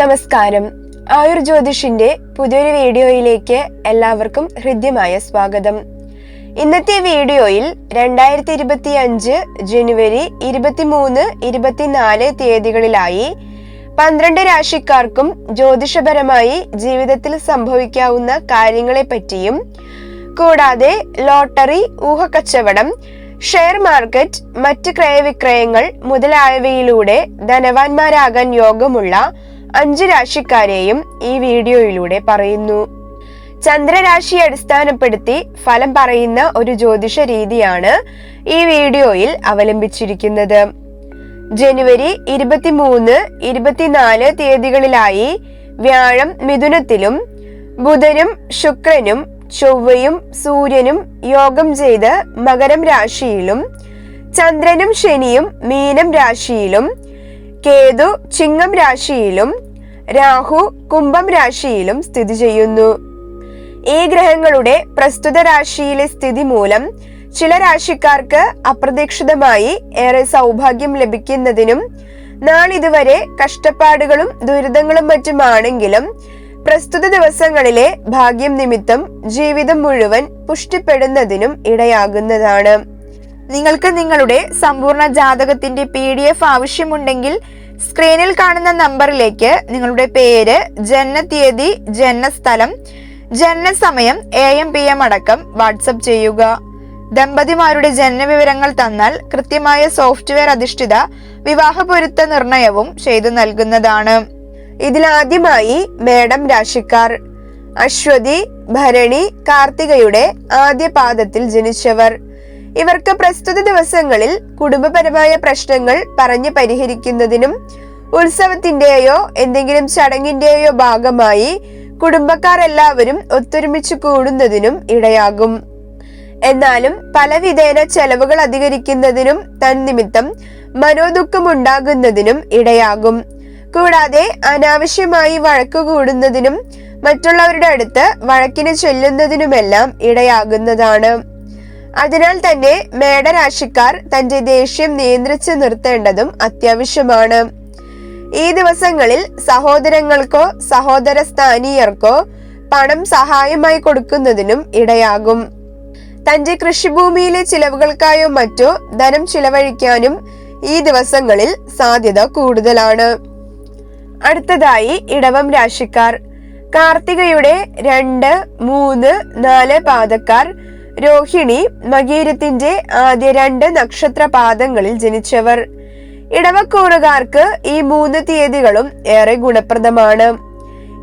നമസ്കാരം. ആയുർ ജ്യോതിഷിന്റെ പുതിയൊരു വീഡിയോയിലേക്ക് എല്ലാവർക്കും ഹൃദ്യമായ സ്വാഗതം. ഇന്നത്തെ വീഡിയോയിൽ രണ്ടായിരത്തി ഇരുപത്തി അഞ്ച് ജനുവരി ഇരുപത്തിമൂന്ന് ഇരുപത്തിനാല് തീയതികളിലായി പന്ത്രണ്ട് രാശിക്കാർക്കും ജ്യോതിഷപരമായി ജീവിതത്തിൽ സംഭവിക്കാവുന്ന കാര്യങ്ങളെ പറ്റിയും കൂടാതെ ലോട്ടറി ഊഹക്കച്ചവടം ഷെയർ മാർക്കറ്റ് മറ്റ് ക്രയവിക്രയങ്ങൾ മുതലായവയിലൂടെ ധനവാന്മാരാകാൻ യോഗമുള്ള അഞ്ച് രാശിക്കാരെയും ഈ വീഡിയോയിലൂടെ പറയുന്നു. ചന്ദ്രരാശി അടിസ്ഥാനപ്പെടുത്തി ഫലം പറയുന്ന ഒരു ജ്യോതിഷ രീതിയാണ് ഈ വീഡിയോയിൽ അവലംബിച്ചിരിക്കുന്നത്. ജനുവരി ഇരുപത്തിമൂന്ന് ഇരുപത്തിനാല് തീയതികളിലായി വ്യാഴം മിഥുനത്തിലും ബുധനും ശുക്രനും ചൊവ്വയും സൂര്യനും യോഗം ചെയ്ത് മകരം രാശിയിലും ചന്ദ്രനും ശനിയും മീനം രാശിയിലും കേതു ചിങ്ങം രാശിയിലും രാഹു കുംഭം രാശിയിലും സ്ഥിതി ചെയ്യുന്നു. ഈ ഗ്രഹങ്ങളുടെ പ്രസ്തുത രാശിയിലെ സ്ഥിതി മൂലം ചില രാശിക്കാർക്ക് അപ്രതീക്ഷിതമായി ഏറെ സൗഭാഗ്യം ലഭിക്കുന്നതിനും നാളിതുവരെ കഷ്ടപ്പാടുകളും ദുരിതങ്ങളും മറ്റുമാണെങ്കിലും പ്രസ്തുത ദിവസങ്ങളിലെ ഭാഗ്യം നിമിത്തം ജീവിതം മുഴുവൻ പുഷ്ടിപ്പെടുന്നതിനും ഇടയാകുന്നതാണ്. നിങ്ങൾക്ക് നിങ്ങളുടെ സമ്പൂർണ ജാതകത്തിന്റെ പി ഡി എഫ് ആവശ്യമുണ്ടെങ്കിൽ സ്ക്രീനിൽ കാണുന്ന നമ്പറിലേക്ക് നിങ്ങളുടെ പേര് ജനനതീയതി ജനനസ്ഥലം ജനനസമയം എ എം പി എം അടക്കം വാട്സപ്പ് ചെയ്യുക. ദമ്പതിമാരുടെ ജനനവിവരങ്ങൾ തന്നാൽ കൃത്യമായ സോഫ്റ്റ്വെയർ അധിഷ്ഠിത വിവാഹ പൊരുത്ത നിർണയവും ചെയ്തു നൽകുന്നതാണ്. ഇതിലാദ്യമായി മേഡം രാശിക്കാർ അശ്വതി ഭരണി കാർത്തികയുടെ ആദ്യ പാദത്തിൽ ജനിച്ചവർ. ഇവർക്ക് പ്രസ്തുത ദിവസങ്ങളിൽ കുടുംബപരമായ പ്രശ്നങ്ങൾ പറഞ്ഞു പരിഹരിക്കുന്നതിനും ഉത്സവത്തിന്റെയോ എന്തെങ്കിലും ചടങ്ങിന്റെയോ ഭാഗമായി കുടുംബക്കാർ എല്ലാവരും ഒത്തൊരുമിച്ച് കൂടുന്നതിനും ഇടയാകും. എന്നാലും പലവിധേന ചെലവുകൾ അധികരിക്കുന്നതിനും തന്നിമിത്തം മനോദുഃഖം ഉണ്ടാകുന്നതിനും ഇടയാകും. കൂടാതെ അനാവശ്യമായി വഴക്കു കൂടുന്നതിനും മറ്റുള്ളവരുടെ അടുത്ത് വഴക്കിന് ചെല്ലുന്നതിനുമെല്ലാം ഇടയാകുന്നതാണ്. അതിനാൽ തന്നെ മേടരാശിക്കാർ തന്റെ ദേഷ്യം നിയന്ത്രിച്ചു നിർത്തേണ്ടതും അത്യാവശ്യമാണ്. ഈ ദിവസങ്ങളിൽ സഹോദരങ്ങൾക്കോ സഹോദര സ്ഥാനീയർക്കോ പണം സഹായമായി കൊടുക്കുന്നതിനും ഇടയാകും. തന്റെ കൃഷിഭൂമിയിലെ ചിലവുകൾക്കായോ മറ്റോ ധനം ചിലവഴിക്കാനും ഈ ദിവസങ്ങളിൽ സാധ്യത കൂടുതലാണ്. അടുത്തതായി ഇടവം രാശിക്കാർ. കാർത്തികയുടെ രണ്ട് മൂന്ന് നാല് പാദക്കാർ രോഹിണി മകീരത്തിന്റെ ആദ്യ രണ്ട് നക്ഷത്രപാദങ്ങളിൽ ജനിച്ചവർ. ഇടവക്കൂറുകാർക്ക് ഈ മൂന്ന് തീയതികളും ഏറെ ഗുണപ്രദമാണ്.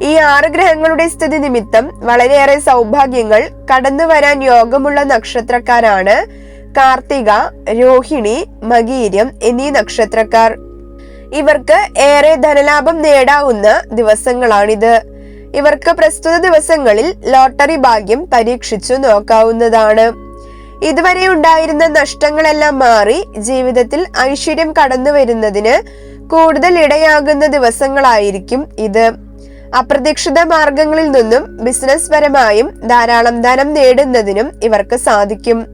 ഈ ആറ് ഗ്രഹങ്ങളുടെ സ്ഥിതി നിമിത്തം വളരെയേറെ സൗഭാഗ്യങ്ങൾ കടന്നു വരാൻ യോഗമുള്ള നക്ഷത്രക്കാരാണ് കാർത്തിക രോഹിണി മകീരം എന്നീ നക്ഷത്രക്കാർ. ഇവർക്ക് ഏറെ ധനലാഭം നേടാവുന്ന ദിവസങ്ങളാണിത്. ഇവർക്ക് പ്രസ്തുത ദിവസങ്ങളിൽ ലോട്ടറി ഭാഗ്യം പരീക്ഷിച്ചു നോക്കാവുന്നതാണ്. ഇതുവരെ ഉണ്ടായിരുന്ന നഷ്ടങ്ങളെല്ലാം മാറി ജീവിതത്തിൽ ഐശ്വര്യം കടന്നു വരുന്നതിന് കൂടുതൽ ഇടയാകുന്ന ദിവസങ്ങളായിരിക്കും ഇത്. അപ്രതീക്ഷിത മാർഗങ്ങളിൽ നിന്നും ബിസിനസ് പരമായും ധാരാളം ധനം നേടുന്നതിനും ഇവർക്ക് സാധിക്കും.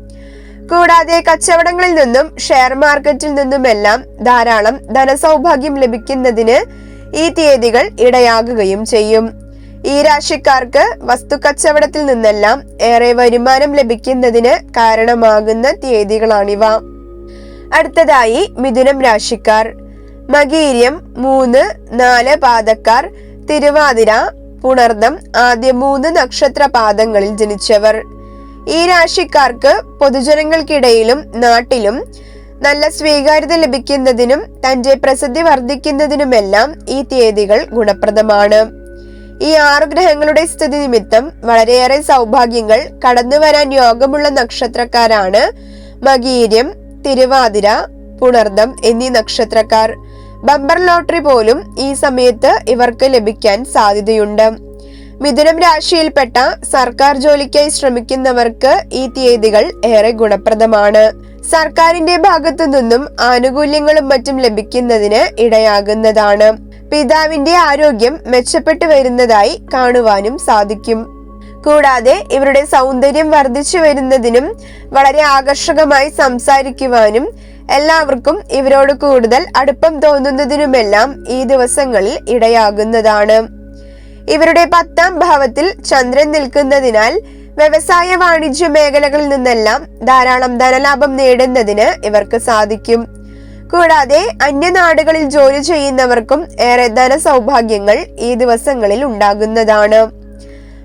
കൂടാതെ കച്ചവടങ്ങളിൽ നിന്നും ഷെയർ മാർക്കറ്റിൽ നിന്നുമെല്ലാം ധാരാളം ധനസൗഭാഗ്യം ലഭിക്കുന്നതിന് ഈ തീയതികൾ ഇടയാകുകയും ചെയ്യും. ഈ രാശിക്കാർക്ക് വസ്തു കച്ചവടത്തിൽ നിന്നെല്ലാം ഏറെ വരുമാനം ലഭിക്കുന്നതിന് കാരണമാകുന്ന തീയതികളാണിവ. അടുത്തതായി മിഥുനം രാശിക്കാർ മകീര്യം മൂന്ന് നാല് പാദക്കാർ തിരുവാതിര പുണർദം ആദ്യ മൂന്ന് നക്ഷത്ര പാദങ്ങളിൽ ജനിച്ചവർ. ഈ രാശിക്കാർക്ക് പൊതുജനങ്ങൾക്കിടയിലും നാട്ടിലും നല്ല സ്വീകാര്യത ലഭിക്കുന്നതിനും തന്റെ പ്രസിദ്ധി വർദ്ധിക്കുന്നതിനുമെല്ലാം ഈ തീയതികൾ ഗുണപ്രദമാണ്. ഈ ആറ് ഗ്രഹങ്ങളുടെ സ്ഥിതി നിമിത്തം വളരെയേറെ സൗഭാഗ്യങ്ങൾ കടന്നു വരാൻ യോഗമുള്ള നക്ഷത്രക്കാരാണ് മകീര്യം തിരുവാതിര പുണർദം എന്നീ നക്ഷത്രക്കാർ. ബമ്പർ ലോട്ടറി പോലും ഈ സമയത്ത് ഇവർക്ക് ലഭിക്കാൻ സാധ്യതയുണ്ട്. മിഥുനം രാശിയിൽപ്പെട്ട സർക്കാർ ജോലിക്കായി ശ്രമിക്കുന്നവർക്ക് ഈ തീയതികൾ ഏറെ ഗുണപ്രദമാണ്. സർക്കാരിന്റെ ഭാഗത്തു നിന്നും ആനുകൂല്യങ്ങളും മറ്റും ലഭിക്കുന്നതിന് ഇടയാകുന്നതാണ്. പിതാവിന്റെ ആരോഗ്യം മെച്ചപ്പെട്ടു വരുന്നതായി കാണുവാനും സാധിക്കും. കൂടാതെ ഇവരുടെ സൗന്ദര്യം വർദ്ധിച്ചു വരുന്നതിനും വളരെ ആകർഷകമായി സംസാരിക്കുവാനും എല്ലാവർക്കും ഇവരോട് കൂടുതൽ അടുപ്പം തോന്നുന്നതിനുമെല്ലാം ഈ ദിവസങ്ങളിൽ ഇടയാകുന്നതാണ്. ഇവരുടെ പത്താം ഭാവത്തിൽ ചന്ദ്രൻ നിൽക്കുന്നതിനാൽ വ്യവസായ വാണിജ്യ മേഖലകളിൽ നിന്നെല്ലാം ധാരാളം ധനലാഭം നേടുന്നതിന് ഇവർക്ക് സാധിക്കും. കൂടാതെ അന്യനാടുകളിൽ ജോലി ചെയ്യുന്നവർക്കും ഏറെ ധനസൗഭാഗ്യങ്ങൾ ഈ ദിവസങ്ങളിൽ ഉണ്ടാകുന്നതാണ്.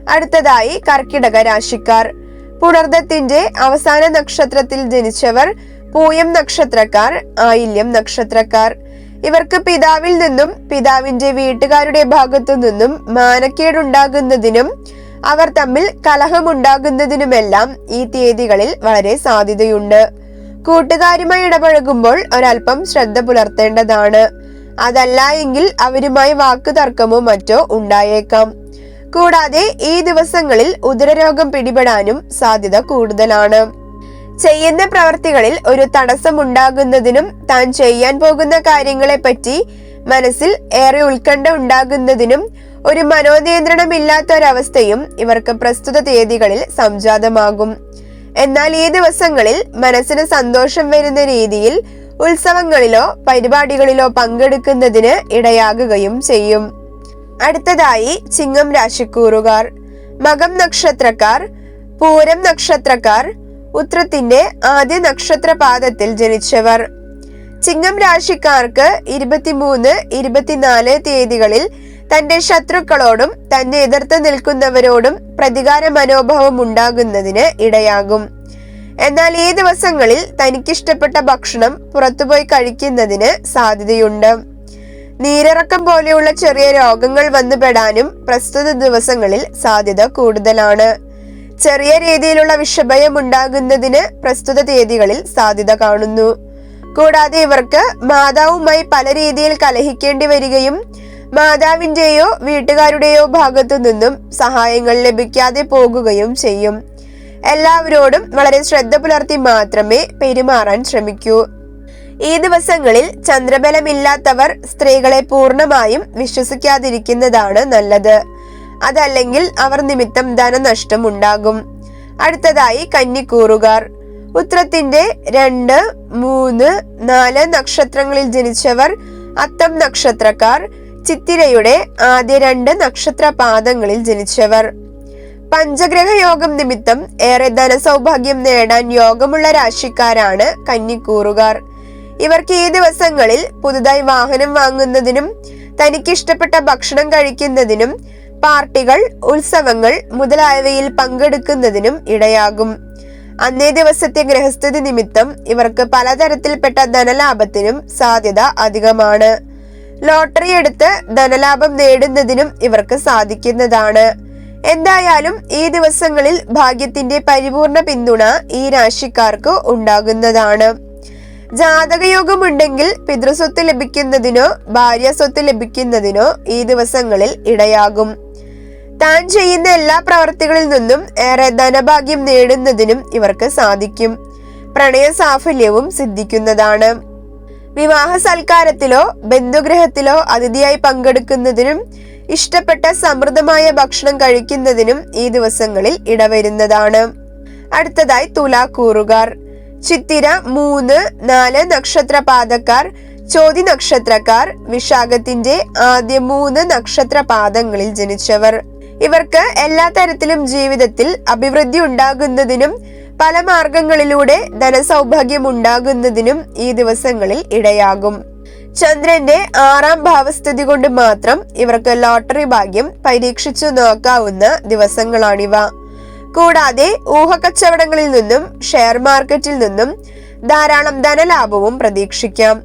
അടുത്തതായി കർക്കിടക രാശിക്കാർ. പുണർദത്തിന്റെ അവസാന നക്ഷത്രത്തിൽ ജനിച്ചവർ പൂയം നക്ഷത്രക്കാർ ആയില്യം നക്ഷത്രക്കാർ. ഇവർക്ക് പിതാവിൽ നിന്നും പിതാവിന്റെ വീട്ടുകാരുടെ ഭാഗത്തു നിന്നും മാനക്കേടുണ്ടാകുന്നതിനും അവർ തമ്മിൽ കലഹമുണ്ടാകുന്നതിനുമെല്ലാം ഈ തീയതികളിൽ വളരെ സാധ്യതയുണ്ട്. കൂട്ടുകാരുമായി ഇടപഴകുമ്പോൾ ഒരൽപ്പം ശ്രദ്ധ പുലർത്തേണ്ടതാണ്. അതല്ല എങ്കിൽ അവരുമായി വാക്കുതർക്കമോ മറ്റോ ഉണ്ടായേക്കാം. കൂടാതെ ഈ ദിവസങ്ങളിൽ ഉദരരോഗം പിടിപെടാനും സാധ്യത കൂടുതലാണ്. ചെയ്യുന്ന പ്രവർത്തികളിൽ ഒരു തടസ്സം ഉണ്ടാകുന്നതിനും താൻ ചെയ്യാൻ പോകുന്ന കാര്യങ്ങളെ പറ്റി മനസ്സിൽ ഏറെ ഉത്കണ്ഠ ഉണ്ടാകുന്നതിനും ഒരു മനോനിയന്ത്രണമില്ലാത്ത ഒരവസ്ഥയും ഇവർക്ക് പ്രസ്തുത തീയതികളിൽ സംജാതമാകും. എന്നാൽ ഈ ദിവസങ്ങളിൽ മനസ്സിന് സന്തോഷം വരുന്ന രീതിയിൽ ഉത്സവങ്ങളിലോ പരിപാടികളിലോ പങ്കെടുക്കുന്നതിന് ഇടയാകുകയും ചെയ്യും. അടുത്തതായി ചിങ്ങം രാശിക്കൂറുകാർ മകം നക്ഷത്രക്കാർ പൂരം നക്ഷത്രക്കാർ ഉത്രത്തിന്റെ ആദ്യ നക്ഷത്രപാദത്തിൽ ജനിച്ചവർ. ചിങ്ങം രാശിക്കാർക്ക് ഇരുപത്തിമൂന്ന് ഇരുപത്തിനാല് തീയതികളിൽ തന്റെ ശത്രുക്കളോടും തന്നെ എതിർത്ത് നിൽക്കുന്നവരോടും പ്രതികാര മനോഭാവം ഉണ്ടാകുന്നതിന് ഇടയാകും. എന്നാൽ ഈ ദിവസങ്ങളിൽ തനിക്കിഷ്ടപ്പെട്ട ഭക്ഷണം പുറത്തുപോയി കഴിക്കുന്നതിന് സാധ്യതയുണ്ട്. നീരിറക്കം പോലെയുള്ള ചെറിയ രോഗങ്ങൾ വന്നുപെടാനും പ്രസ്തുത ദിവസങ്ങളിൽ സാധ്യത കൂടുതലാണ്. ചെറിയ രീതിയിലുള്ള വിഷഭയം ഉണ്ടാകുന്നതിന് പ്രസ്തുത തീയതികളിൽ സാധ്യത കാണുന്നു. കൂടാതെ ഇവർക്ക് മാതാവുമായി പല രീതിയിൽ കലഹിക്കേണ്ടി വരികയും മാതാവിന്റെയോ വീട്ടുകാരുടെയോ ഭാഗത്തു നിന്നും സഹായങ്ങൾ ലഭിക്കാതെ പോകുകയും ചെയ്യും. എല്ലാവരോടും വളരെ ശ്രദ്ധ പുലർത്തി മാത്രമേ പെരുമാറാൻ ശ്രമിക്കൂ. ഈ ദിവസങ്ങളിൽ ചന്ദ്രബലമില്ലാത്തവർ സ്ത്രീകളെ പൂർണമായും വിശ്വസിക്കാതിരിക്കുന്നതാണ് നല്ലത്. അതല്ലെങ്കിൽ അവർ നിമിത്തം ധനനഷ്ടം ഉണ്ടാകും. അടുത്തതായി കന്നിക്കൂറുകാർ. ഉത്രത്തിന്റെ രണ്ട് മൂന്ന് നാല് നക്ഷത്രങ്ങളിൽ ജനിച്ചവർ അത്തം നക്ഷത്രക്കാർ ചിത്തിരയുടെ ആദ്യ രണ്ട് നക്ഷത്ര പാദങ്ങളിൽ ജനിച്ചവർ. പഞ്ചഗ്രഹ യോഗം നിമിത്തം ഏറെ ധനസൗഭാഗ്യം നേടാൻ യോഗമുള്ള രാശിക്കാരാണ് കന്നിക്കൂറുകാർ. ഇവർക്ക് ഈ ദിവസങ്ങളിൽ പുതുതായി വാഹനം വാങ്ങുന്നതിനും തനിക്കിഷ്ടപ്പെട്ട ഭക്ഷണം കഴിക്കുന്നതിനും പാർട്ടികൾ ഉത്സവങ്ങൾ മുതലായവയിൽ പങ്കെടുക്കുന്നതിനും ഇടയാകും. അന്നേ ദിവസത്തെ ഗ്രഹസ്ഥിതി നിമിത്തം ഇവർക്ക് പലതരത്തിൽപ്പെട്ട ധനലാഭത്തിനും സാധ്യത അധികമാണ്. ലോട്ടറി എടുത്ത് ധനലാഭം നേടുന്നതിനും ഇവർക്ക് സാധിക്കുന്നതാണ്. എന്തായാലും ഈ ദിവസങ്ങളിൽ ഭാഗ്യത്തിന്റെ പരിപൂർണ പിന്തുണ ഈ രാശിക്കാർക്ക് ഉണ്ടാകുന്നതാണ്. ജാതകയോഗമുണ്ടെങ്കിൽ പിതൃസ്വത്ത് ലഭിക്കുന്നതിനോ ഭാര്യ സ്വത്ത് ലഭിക്കുന്നതിനോ ഈ ദിവസങ്ങളിൽ ഇടയാകും. താൻ ചെയ്യുന്ന എല്ലാ പ്രവർത്തികളിൽ നിന്നും ഏറെ ധനഭാഗ്യം നേടുന്നതിനും ഇവർക്ക് സാധിക്കും. പ്രണയ സാഫല്യവും സിദ്ധിക്കുന്നതാണ്. വിവാഹ സൽക്കാരത്തിലോ ബന്ധുഗ്രഹത്തിലോ അതിഥിയായി പങ്കെടുക്കുന്നതിനും ഇഷ്ടപ്പെട്ട സമൃദ്ധമായ ഭക്ഷണം കഴിക്കുന്നതിനും ഈ ദിവസങ്ങളിൽ ഇടവരുന്നതാണ്. അടുത്തതായി തുലാക്കൂറുകാർ. ചിത്തിര മൂന്ന് നാല് നക്ഷത്ര പാദക്കാർ ചോതി നക്ഷത്രക്കാർ വിശാഖത്തിന്റെ ആദ്യ മൂന്ന് നക്ഷത്ര പാദങ്ങളിൽ ജനിച്ചവർ. ഇവർക്ക് എല്ലാ തരത്തിലും ജീവിതത്തിൽ അഭിവൃദ്ധി ഉണ്ടാകുന്നതിനും പല മാർഗങ്ങളിലൂടെ ധനസൗഭാഗ്യം ഉണ്ടാകുന്നതിനും ഈ ദിവസങ്ങളിൽ ഇടയാകും. ചന്ദ്രന്റെ ആറാം ഭാവസ്ഥിതി കൊണ്ട് മാത്രം ഇവർക്ക് ലോട്ടറി ഭാഗ്യം പരീക്ഷിച്ചു നോക്കാവുന്ന ദിവസങ്ങളാണിവ. കൂടാതെ ഊഹക്കച്ചവടങ്ങളിൽ നിന്നും ഷെയർ മാർക്കറ്റിൽ നിന്നും ധാരാളം ധനലാഭവും പ്രതീക്ഷിക്കാം.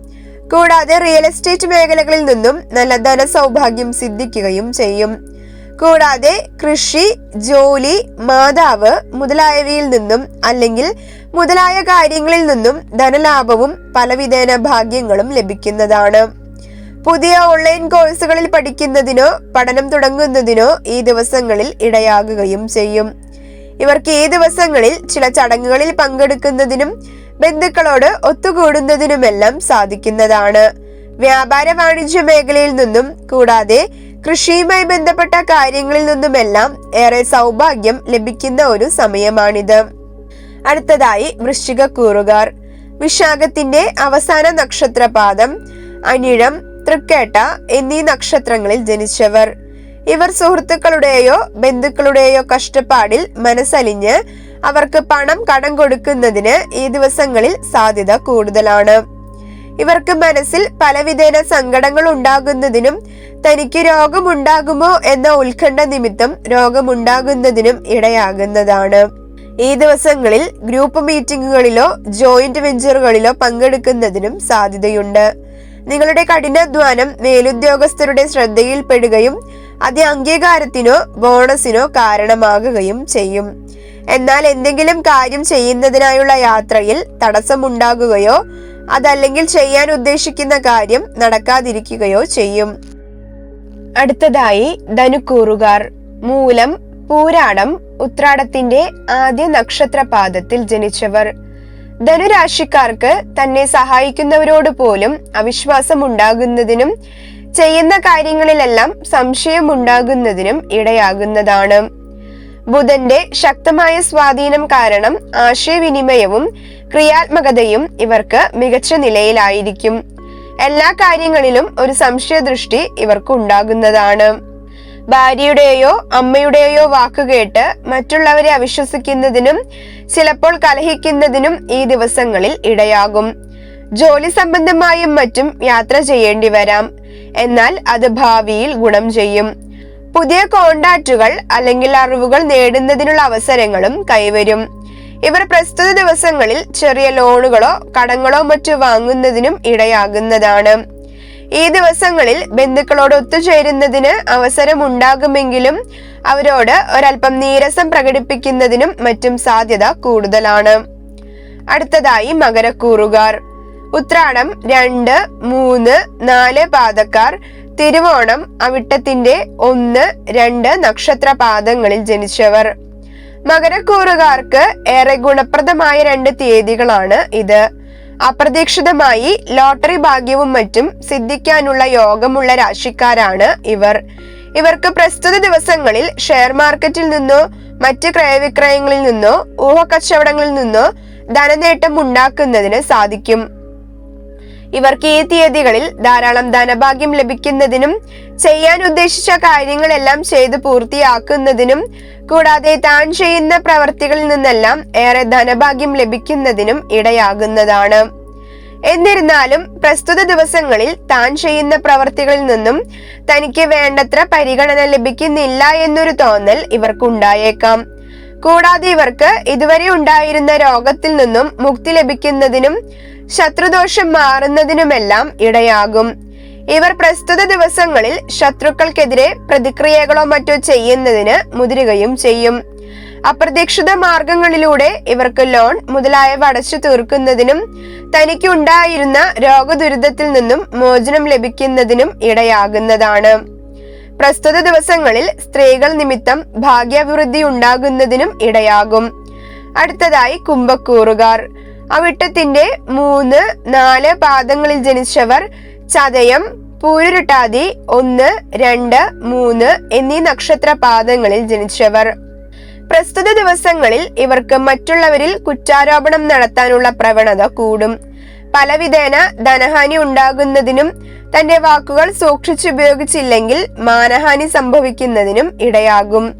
കൂടാതെ റിയൽ എസ്റ്റേറ്റ് മേഖലകളിൽ നിന്നും നല്ല ധനസൗഭാഗ്യം സിദ്ധിക്കുകയും ചെയ്യും. കൂടാതെ കൃഷി ജോലി മാതാവ് മുതലായവയിൽ നിന്നും അല്ലെങ്കിൽ മുതലായ കാര്യങ്ങളിൽ നിന്നും ധനലാഭവും പലവിധേന ഭാഗ്യങ്ങളും ലഭിക്കുന്നതാണ്. പുതിയ ഓൺലൈൻ കോഴ്സുകളിൽ പഠിക്കുന്നതിനോ പഠനം തുടങ്ങുന്നതിനോ ഈ ദിവസങ്ങളിൽ ഇടയാകുകയും ചെയ്യും. ഇവർക്ക് ഈ ദിവസങ്ങളിൽ ചില ചടങ്ങുകളിൽ പങ്കെടുക്കുന്നതിനും ബന്ധുക്കളോട് ഒത്തുകൂടുന്നതിനുമെല്ലാം സാധിക്കുന്നതാണ്. വ്യാപാര വാണിജ്യ മേഖലയിൽ നിന്നും കൂടാതെ കൃഷിയുമായി ബന്ധപ്പെട്ട കാര്യങ്ങളിൽ നിന്നുമെല്ലാം ഏറെ സൗഭാഗ്യം ലഭിക്കുന്ന ഒരു സമയമാണിത്. അടുത്തതായി വൃശ്ചിക കൂറുകാർ. വിശാഖത്തിന്റെ അവസാന നക്ഷത്രപാദം അനിഴം തൃക്കേട്ട എന്നീ നക്ഷത്രങ്ങളിൽ ജനിച്ചവർ. ഇവർ സുഹൃത്തുക്കളുടെയോ ബന്ധുക്കളുടെയോ കഷ്ടപ്പാടിൽ മനസ്സലിഞ്ഞ് അവർക്ക് പണം കടം കൊടുക്കുന്നതിന് ഈ ദിവസങ്ങളിൽ സാധ്യത കൂടുതലാണ്. ഇവർക്ക് മനസ്സിൽ പലവിധേന സങ്കടങ്ങൾ ഉണ്ടാകുന്നതിനും തനിക്ക് രോഗമുണ്ടാകുമോ എന്ന ഉത്കണ്ഠ നിമിത്തം രോഗമുണ്ടാകുന്നതിനും ഇടയാകുന്നതാണ്. ഈ ദിവസങ്ങളിൽ ഗ്രൂപ്പ് മീറ്റിംഗുകളിലോ ജോയിന്റ് വെഞ്ചറുകളിലോ പങ്കെടുക്കുന്നതിനും സാധ്യതയുണ്ട്. നിങ്ങളുടെ കഠിനാധ്വാനം മേലുദ്യോഗസ്ഥരുടെ ശ്രദ്ധയിൽപ്പെടുകയും അത് അംഗീകാരത്തിനോ ബോണസിനോ കാരണമാകുകയും ചെയ്യും. എന്നാൽ എന്തെങ്കിലും കാര്യം ചെയ്യുന്നതിനായുള്ള യാത്രയിൽ തടസ്സമുണ്ടാകുകയോ അതല്ലെങ്കിൽ ചെയ്യാൻ ഉദ്ദേശിക്കുന്ന കാര്യം നടക്കാതിരിക്കുകയോ ചെയ്യും. അടുത്തതായി ധനുക്കൂറുകാർ മൂലം പൂരാടം ഉത്രാടത്തിന്റെ ആദ്യ നക്ഷത്രപാദത്തിൽ ജനിച്ചവർ. ധനുരാശിക്കാർക്ക് തന്നെ സഹായിക്കുന്നവരോട് പോലും അവിശ്വാസം ഉണ്ടാകുന്നതിനും ചെയ്യുന്ന കാര്യങ്ങളിലെല്ലാം സംശയം ഉണ്ടാകുന്നതിനും ഇടയാകുന്നതാണ്. ബുധന്റെ ശക്തമായ സ്വാധീനം കാരണം ആശയവിനിമയവും ക്രിയാത്മകതയും ഇവർക്ക് മികച്ച നിലയിലായിരിക്കും. എല്ലാ കാര്യങ്ങളിലും ഒരു സംശയദൃഷ്ടി ഇവർക്ക് ഉണ്ടാകുന്നതാണ് ഭാര്യയുടെയോ അമ്മയുടെയോ വാക്കുകേട്ട് മറ്റുള്ളവരെ അവിശ്വസിക്കുന്നതിനും ചിലപ്പോൾ കലഹിക്കുന്നതിനും ഈ ദിവസങ്ങളിൽ ഇടയാകും. ജോലി സംബന്ധമായും മറ്റും യാത്ര ചെയ്യേണ്ടി വരാം. എന്നാൽ അത് ഭാവിയിൽ ഗുണം ചെയ്യും. പുതിയ കോണ്ടാക്റ്റുകൾ അല്ലെങ്കിൽ അറിവുകൾ നേടുന്നതിനുള്ള അവസരങ്ങളും കൈവരും. ഇവർ പ്രസ്തുത ദിവസങ്ങളിൽ ചെറിയ ലോണുകളോ കടങ്ങളോ മറ്റു വാങ്ങുന്നതിനും ഇടയാകുന്നതാണ്. ഈ ദിവസങ്ങളിൽ ബന്ധുക്കളോട് ഒത്തുചേരുന്നതിന് അവസരമുണ്ടാകുമെങ്കിലും അവരോട് ഒരൽപ്പം നീരസം പ്രകടിപ്പിക്കുന്നതിനും മറ്റും സാധ്യത കൂടുതലാണ്. അടുത്തതായി മകരക്കൂറുകാർ. ഉത്രാടം രണ്ട് മൂന്ന് നാല് പാദക്കാർ തിരുവോണം അവിട്ടത്തിന്റെ ഒന്ന് രണ്ട് നക്ഷത്ര പാദങ്ങളിൽ ജനിച്ചവർ. മകരക്കൂറുകാർക്ക് ഏറെ ഗുണപ്രദമായ രണ്ട് തീയതികളാണ് ഇത്. അപ്രതീക്ഷിതമായി ലോട്ടറി ഭാഗ്യവും മറ്റും സിദ്ധിക്കാനുള്ള യോഗമുള്ള രാശിക്കാരാണ് ഇവർ. ഇവർക്ക് പ്രസ്തുത ദിവസങ്ങളിൽ ഷെയർ മാർക്കറ്റിൽ നിന്നോ മറ്റ് ക്രയവിക്രയങ്ങളിൽ നിന്നോ ഊഹക്കച്ചവടങ്ങളിൽ നിന്നോ ധനനേട്ടം ഉണ്ടാക്കുന്നതിന് സാധിക്കും. ഇവർക്ക് ഈ തീയതികളിൽ ധാരാളം ധനഭാഗ്യം ലഭിക്കുന്നതിനും ചെയ്യാൻ ഉദ്ദേശിച്ച കാര്യങ്ങളെല്ലാം ചെയ്ത് പൂർത്തിയാക്കുന്നതിനും കൂടാതെ താൻ ചെയ്യുന്ന പ്രവർത്തികളിൽ നിന്നെല്ലാം ഏറെ ധനഭാഗ്യം ലഭിക്കുന്നതിനും ഇടയാകുന്നതാണ്. എന്നിരുന്നാലും പ്രസ്തുത ദിവസങ്ങളിൽ താൻ ചെയ്യുന്ന പ്രവർത്തികളിൽ നിന്നും തനിക്ക് വേണ്ടത്ര പരിഗണന ലഭിക്കുന്നില്ല എന്നൊരു തോന്നൽ ഇവർക്കുണ്ടായേക്കാം. കൂടാതെ ഇവർക്ക് ഇതുവരെ ഉണ്ടായിരുന്ന രോഗത്തിൽ നിന്നും മുക്തി ലഭിക്കുന്നതിനും ശത്രുദോഷം മാറുന്നതിനുമെല്ലാം ഇടയാകും. ഇവർ പ്രസ്തുത ദിവസങ്ങളിൽ ശത്രുക്കൾക്കെതിരെ പ്രതിക്രിയകളോ മറ്റോ ചെയ്യുന്നതിന് മുതിരുകയും ചെയ്യും. അപ്രതീക്ഷിത മാർഗങ്ങളിലൂടെ ഇവർക്ക് ലോൺ മുതലായവ അടച്ചു തീർക്കുന്നതിനും തനിക്കുണ്ടായിരുന്ന രോഗദുരിതത്തിൽ നിന്നും മോചനം ലഭിക്കുന്നതിനും ഇടയാകുന്നതാണ്. പ്രസ്തുത ദിവസങ്ങളിൽ സ്ത്രീകൾ നിമിത്തം ഭാഗ്യാഭിവൃദ്ധി ഉണ്ടാകുന്നതിനും ഇടയാകും. അടുത്തതായി കുംഭക്കൂറുകാർ. അവിട്ടത്തിന്റെ മൂന്ന് നാല് പാദങ്ങളിൽ ജനിച്ചവർ ചതയം പൂരുരുട്ടാതി ഒന്ന് രണ്ട് മൂന്ന് എന്നീ നക്ഷത്ര പാദങ്ങളിൽ ജനിച്ചവർ. പ്രസ്തുത ദിവസങ്ങളിൽ ഇവർക്ക് മറ്റുള്ളവരിൽ കുറ്റാരോപണം നടത്താനുള്ള പ്രവണത കൂടും. പലവിധേന ധനഹാനി ഉണ്ടാകുന്നതിനും തന്റെ വാക്കുകൾ സൂക്ഷിച്ചുപയോഗിച്ചില്ലെങ്കിൽ മാനഹാനി സംഭവിക്കുന്നതിനും ഇടയാകും.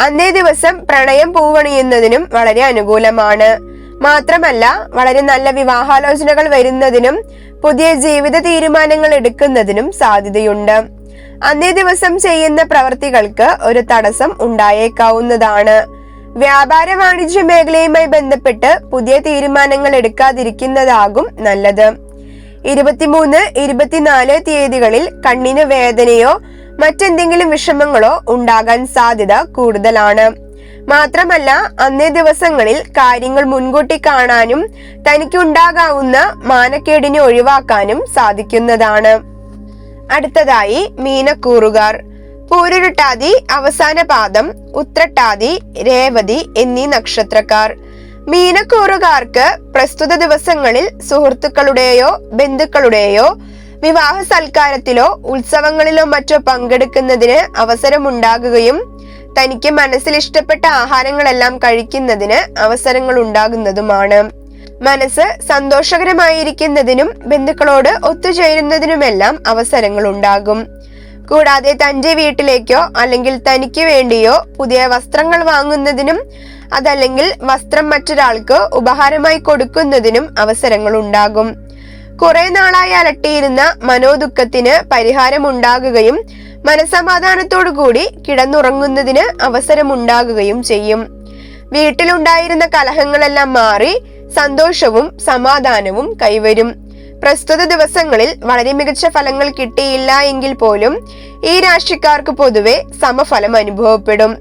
അന്നേ ദിവസം പ്രണയം പൂവണിയുന്നതിനും വളരെ അനുകൂലമാണ്. മാത്രമല്ല വളരെ നല്ല വിവാഹാലോചനകൾ വരുന്നതിനും പുതിയ ജീവിത തീരുമാനങ്ങൾ എടുക്കുന്നതിനും സാധ്യതയുണ്ട്. അന്നേ ദിവസം ചെയ്യുന്ന പ്രവർത്തികൾക്ക് ഒരു തടസ്സം ഉണ്ടായേക്കാവുന്നതാണ്. വ്യാപാര വാണിജ്യ മേഖലയുമായി ബന്ധപ്പെട്ട് പുതിയ തീരുമാനങ്ങൾ എടുക്കാതിരിക്കുന്നതാകും നല്ലത്. ഇരുപത്തിമൂന്ന് ഇരുപത്തിനാല് തീയതികളിൽ കണ്ണിന് വേദനയോ മറ്റെന്തെങ്കിലും വിഷമങ്ങളോ ഉണ്ടാകാൻ സാധ്യത കൂടുതലാണ്. മാത്രമല്ല അന്നേ ദിവസങ്ങളിൽ കാര്യങ്ങൾ മുൻകൂട്ടി കാണാനും തനിക്കുണ്ടാകാവുന്ന മാനക്കേടിനെ ഒഴിവാക്കാനും സാധിക്കുന്നതാണ്. അടുത്തതായി മീനക്കൂറുകാർ. പൂരുരുട്ടാതി അവസാന പാദം ഉത്രട്ടാതി രേവതി എന്നീ നക്ഷത്രക്കാർ. മീനക്കൂറുകാർക്ക് പ്രസ്തുത ദിവസങ്ങളിൽ സുഹൃത്തുക്കളുടെയോ ബന്ധുക്കളുടെയോ വിവാഹ സൽക്കാരത്തിലോ ഉത്സവങ്ങളിലോ മറ്റോ പങ്കെടുക്കുന്നതിന് അവസരമുണ്ടാകുകയും തനിക്ക് മനസ്സിൽ ഇഷ്ടപ്പെട്ട ആഹാരങ്ങളെല്ലാം കഴിക്കുന്നതിന് അവസരങ്ങൾ ഉണ്ടാകുന്നതുമാണ് മനസ്സ് സന്തോഷകരമായിരിക്കുന്നതിനും ബന്ധുക്കളോട് ഒത്തുചേരുന്നതിനുമെല്ലാം അവസരങ്ങൾ ഉണ്ടാകും കൂടാതെ തന്റെ വീട്ടിലേക്കോ അല്ലെങ്കിൽ തനിക്ക് വേണ്ടിയോ പുതിയ വസ്ത്രങ്ങൾ വാങ്ങുന്നതിനും അതല്ലെങ്കിൽ വസ്ത്രം മറ്റൊരാൾക്ക് ഉപഹാരമായി കൊടുക്കുന്നതിനും അവസരങ്ങൾ ഉണ്ടാകും. കുറെ നാളായി അലട്ടിയിരുന്ന മനോദുഃഖത്തിന് പരിഹാരമുണ്ടാകുകയും മനസമാധാനത്തോടു കൂടി കിടന്നുറങ്ങുന്നതിന് അവസരമുണ്ടാകുകയും ചെയ്യും. വീട്ടിലുണ്ടായിരുന്ന കലഹങ്ങളെല്ലാം മാറി സന്തോഷവും സമാധാനവും കൈവരും. പ്രസ്തുത ദിവസങ്ങളിൽ വളരെ മികച്ച ഫലങ്ങൾ കിട്ടിയില്ല എങ്കിൽ പോലും ഈ രാശിക്കാർക്ക് പൊതുവെ സമഫലം അനുഭവപ്പെടും.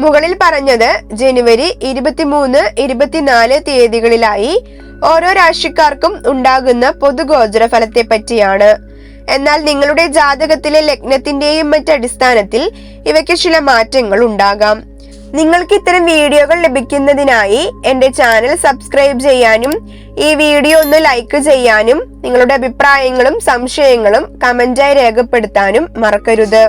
മുകളിൽ പറഞ്ഞത് ജനുവരി ഇരുപത്തിമൂന്ന് ഇരുപത്തിനാല് തീയതികളിലായി ഓരോ രാശിക്കാർക്കും ഉണ്ടാകുന്ന പൊതുഗോചര ഫലത്തെ പറ്റിയാണ്. എന്നാൽ നിങ്ങളുടെ ജാതകത്തിലെ ലഗ്നത്തിന്റെയും മറ്റടിസ്ഥാനത്തിൽ ഇവയ്ക്ക് ചില മാറ്റങ്ങൾ ഉണ്ടാകാം. നിങ്ങൾക്ക് ഇത്തരം വീഡിയോകൾ ലഭിക്കുന്നതിനായി എന്റെ ചാനൽ സബ്സ്ക്രൈബ് ചെയ്യാനും ഈ വീഡിയോ ഒന്ന് ലൈക്ക് ചെയ്യാനും നിങ്ങളുടെ അഭിപ്രായങ്ങളും സംശയങ്ങളും കമന്റായി രേഖപ്പെടുത്താനും മറക്കരുത്.